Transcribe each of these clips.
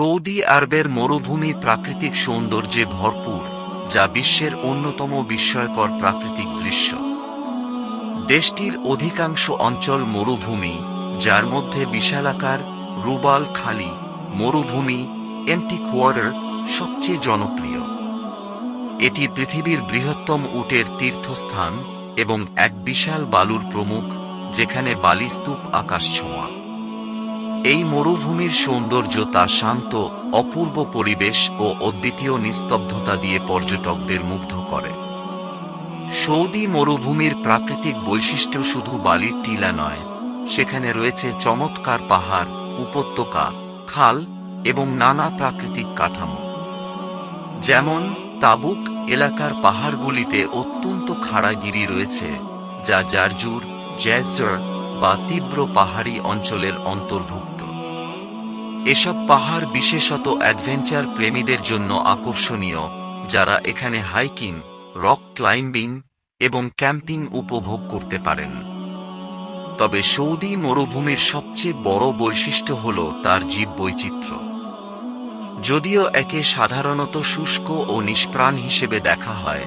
Saudi আরবের মরুভূমি প্রাকৃতিক সৌন্দর্যে ভরপুর, যা বিশ্বের অন্যতম বিস্ময়কর প্রাকৃতিক দৃশ্য। দেশটির অধিকাংশ অঞ্চল মরুভূমি, যার মধ্যে বিশালাকার, রুবাল খালি, মরুভূমি কোয়ার্টার সবচেয়ে জনপ্রিয়। এটি পৃথিবীর বৃহত্তম উটের তীর্থস্থান এবং এক বিশাল বালুর প্রমুখ, যেখানে বালিস্তূপ আকাশ ছোঁয়া এই মরুভূমির সৌন্দর্য তা শান্ত, অপূর্ব পরিবেশ ও অদ্বিতীয় নিস্তব্ধতা দিয়ে পর্যটকদের মুগ্ধ করে। সৌদি মরুভূমির প্রাকৃতিক বৈশিষ্ট্য শুধু বালির টিলা নয়, সেখানে রয়েছে চমৎকার পাহাড়, উপত্যকা, খাল এবং নানা প্রাকৃতিক কাঠামো। যেমন, তাবুক এলাকার পাহাড়গুলিতে অত্যন্ত খাড়াগিরি রয়েছে, যা জারজুর, জ্যাজর বা তীব্র পাহাড়ি অঞ্চলের অন্তর্ভুক্ত। এসব পাহাড় বিশেষত অ্যাডভেঞ্চার প্রেমীদের জন্য আকর্ষণীয়, যারা এখানে হাইকিং, রক ক্লাইম্বিং এবং ক্যাম্পিং উপভোগ করতে পারেন। তবে সৌদি মরুভূমির সবচেয়ে বড় বৈশিষ্ট্য হল তার জীববৈচিত্র্য। যদিও একে সাধারণত শুষ্ক ও নিষ্প্রাণ হিসেবে দেখা হয়,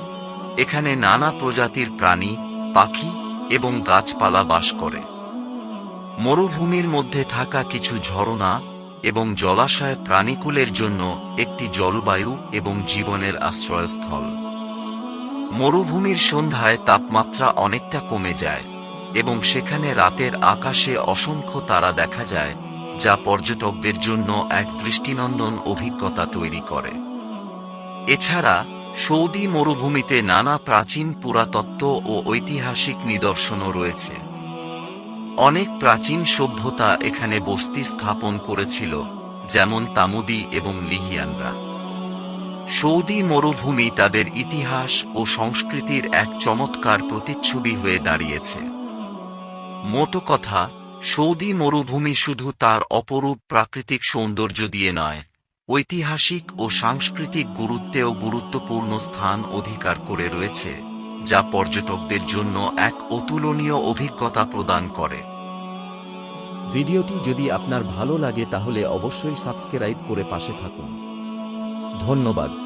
এখানে নানা প্রজাতির প্রাণী, পাখি এবং গাছপালা বাস করে। মরুভূমির মধ্যে থাকা কিছু ঝরনা এবং জলাশয় প্রাণীকুলের জন্য একটি জলবায়ু এবং জীবনের আশ্রয়স্থল। মরুভূমির সন্ধ্যায় তাপমাত্রা অনেকটা কমে যায় এবং সেখানে রাতের আকাশে অসংখ্য তারা দেখা যায়, যা পর্যটকদের জন্য এক দৃষ্টিনন্দন অভিজ্ঞতা তৈরি করে। এছাড়া, সৌদি মরুভূমিতে নানা প্রাচীন পুরাতত্ত্ব ও ঐতিহাসিক নিদর্শনও রয়েছে। অনেক প্রাচীন সভ্যতা এখানে বস্তি স্থাপন করেছিল, যেমন তামুদি এবং লিহিয়ানরা। সৌদি মরুভূমি তাদের ইতিহাস ও সংস্কৃতির এক চমৎকার প্রতিচ্ছবি হয়ে দাঁড়িয়েছে। মোট কথা, সৌদি মরুভূমি শুধু তার অপরূপ প্রাকৃতিক সৌন্দর্য দিয়ে নয়, ঐতিহাসিক ও সাংস্কৃতিক গুরুত্বেও গুরুত্বপূর্ণ স্থান অধিকার করে রয়েছে। যা পর্যটকদের জন্য এক অতুলনীয় অভিজ্ঞতা প্রদান করে। ভিডিওটি যদি আপনার ভালো লাগে তাহলে অবশ্যই সাবস্ক্রাইব করে পাশে থাকুন। ধন্যবাদ।